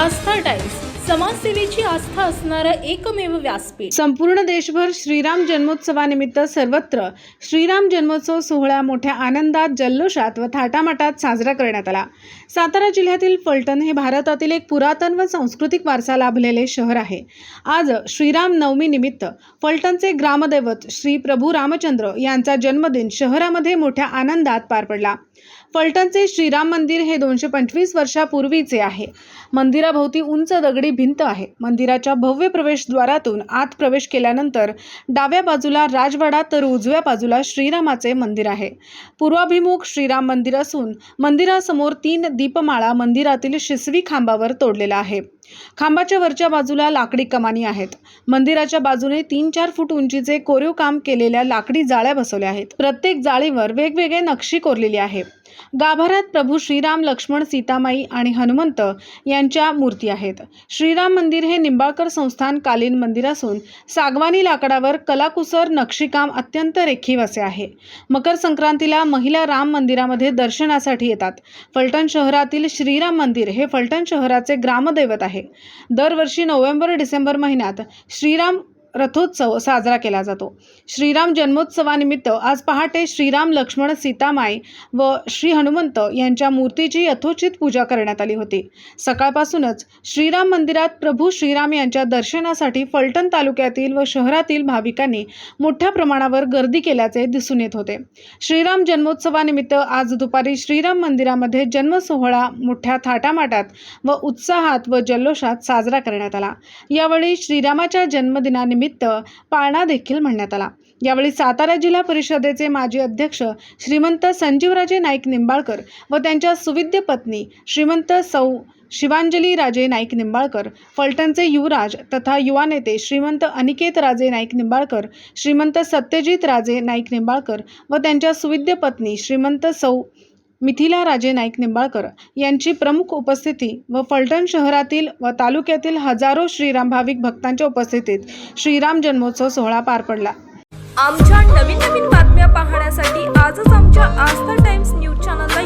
आस्था times. समाजसेवेची आस्था असणारं एकमेव व्यासपीठ. संपूर्ण देशभर श्रीराम जन्मोत्सवानिमित्त सर्वत्र श्रीराम जन्मोत्सव सोहळा मोठ्या आनंदात जल्लोषात व थाटामाटात साजरा करण्यात आला. सातारा जिल्ह्यातील फलटण हे भारतातील एक पुरातन व सांस्कृतिक वारसा लाभलेले शहर आहे. आज श्रीराम नवमी निमित्त फलटणचे ग्रामदैवत श्री प्रभू रामचंद्र यांचा जन्मदिन शहरामध्ये मोठ्या आनंदात पार पडला. फलटणचे श्रीराम मंदिर हे दोनशे पंचवीस वर्षापूर्वीचे आहे. मंदिराभोवती उंच दगडी भिंत आहे. मंदिराच्या भव्य प्रवेशद्वारातून आत प्रवेश केल्यानंतर डाव्या बाजूला राजवाडा तर उजव्या बाजूला श्रीरामाचे मंदिर आहे. पूर्वाभिमुख श्रीराम मंदिर असून मंदिरासमोर तीन दीपमाळा मंदिरातील शिसवी खांबावर तोडलेला आहे. खांबाच्या वरच्या बाजूला लाकडी कमानी आहेत. मंदिराच्या बाजूने तीन चार फूट उंचीचे कोरीव काम केलेल्या लाकडी जाळ्या बसवल्या आहेत. प्रत्येक जाळीवर वेगवेगळे नक्षी कोरलेली आहे गाभाऱ्यात प्रभू श्रीराम लक्ष्मण सीतामाई आणि हनुमंत यांच्या मूर्ती आहेत. श्रीराम मंदिर हे निंबाळकर संस्थान कालीन मंदिर असून सागवानी लाकडावर कलाकुसर नक्षीकाम अत्यंत रेखीव असे आहे. मकर संक्रांतीला महिला राम मंदिरामध्ये दर्शनासाठी येतात. फलटण शहरातील श्रीराम मंदिर हे फलटण शहराचे ग्रामदैवत आहे. दरवर्षी नोव्हेंबर डिसेंबर महिन्यात श्रीराम रथोत्सव साजरा केला जातो. श्रीराम जन्मोत्सवानिमित्त आज पहाटे श्रीराम लक्ष्मण सीतामाई व श्री हनुमंत यांच्या मूर्तीची यथोचित पूजा करण्यात आली होती. सकाळपासूनच श्रीराम मंदिरात प्रभू श्रीराम यांच्या दर्शनासाठी फलटण तालुक्यातील व शहरातील भाविकांनी मोठ्या प्रमाणावर गर्दी केल्याचे दिसून येत होते. श्रीराम जन्मोत्सवानिमित्त आज दुपारी श्रीराम मंदिरामध्ये जन्मसोहळा मोठ्या थाटामाटात व उत्साहात व जल्लोषात साजरा करण्यात आला. यावेळी श्रीरामाच्या जन्मदिनानिमित्त पाळणा देखील म्हणण्यात आला. यावेळी सातारा जिल्हा परिषदेचे माजी अध्यक्ष श्रीमंत संजीवराजे नाईक निंबाळकर व त्यांच्या सुविद्य पत्नी श्रीमंत सौ शिवांजली राजे नाईक निंबाळकर फलटणचे युवराज तथा युवा नेते श्रीमंत अनिकेत राजे नाईक निंबाळकर श्रीमंत सत्यजित राजे नाईक निंबाळकर व त्यांच्या सुविद्य पत्नी श्रीमंत सौ मिथिला राजे नाईक निंबाळकर यांची प्रमुख उपस्थिती व फलटण शहरातील व तालुक्यातील हजारो श्रीराम भाविक भक्तांच्या उपस्थितीत श्रीराम जन्मोत्सव सोहळा पार पडला. आमच्या नवीन नवीन बातम्या पाहण्यासाठी आजच आमच्या आस्था टाइम्स न्यूज चॅनलला